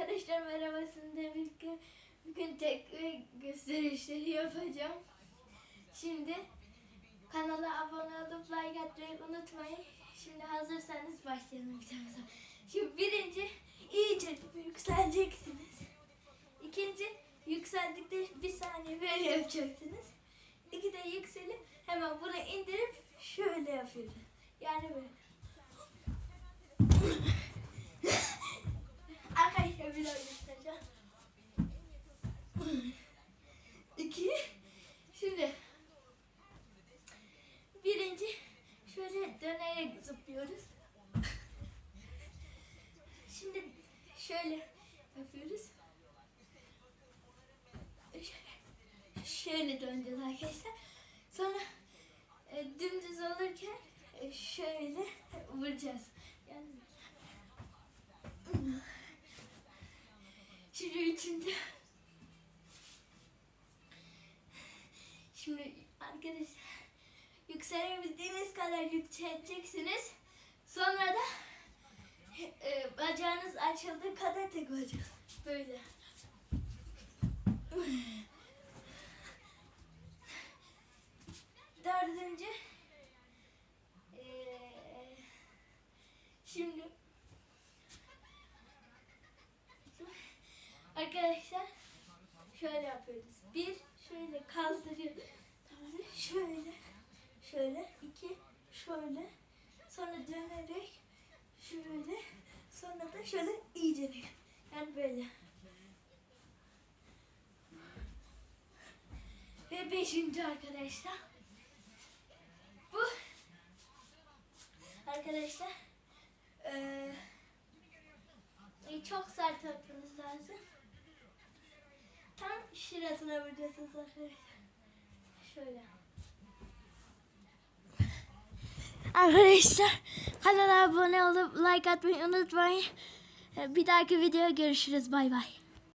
Arkadaşlar merhaba sizinle birlikte bugün tekme gösterişleri yapacağım. Şimdi kanala abone olup like atmayı unutmayın. Şimdi hazırsanız başlayalım videomuza. Şimdi birinci iyice yükseleceksiniz. İkinci yükseldikte bir saniye böyle yapacaksınız. İki de yükselip hemen bunu indirip şöyle yapıyoruz. Yani böyle. Arkadaşlar bir daha göstereceğim. İki. Şimdi. Birinci şöyle dönerek zıplıyoruz. Şimdi şöyle yapıyoruz. Şöyle döneceğiz arkadaşlar. Sonra e, dümdüz olurken e, şöyle vuracağız. Yani Şimdi üçüncü. Şimdi arkadaşlar yükselebildiğiniz kadar yükseleceksiniz. Sonra da e, bacağınız açıldığı kadar tek olacak. Böyle. Dördüncü. E, şimdi Arkadaşlar şöyle yapıyoruz. Bir şöyle kaldırıyoruz. Tamam? Şöyle. Şöyle. iki şöyle. Sonra dönerek şöyle. Sonra da şöyle iyice. Yani böyle. Ve beşinci arkadaşlar. Bu arkadaşlar eee e, çok sert atmanız lazım. Tam şurasına vuracaksınız arkadaşlar. Şöyle. Arkadaşlar kanala abone olup like atmayı unutmayın. Bir dahaki videoya görüşürüz. Bay bay.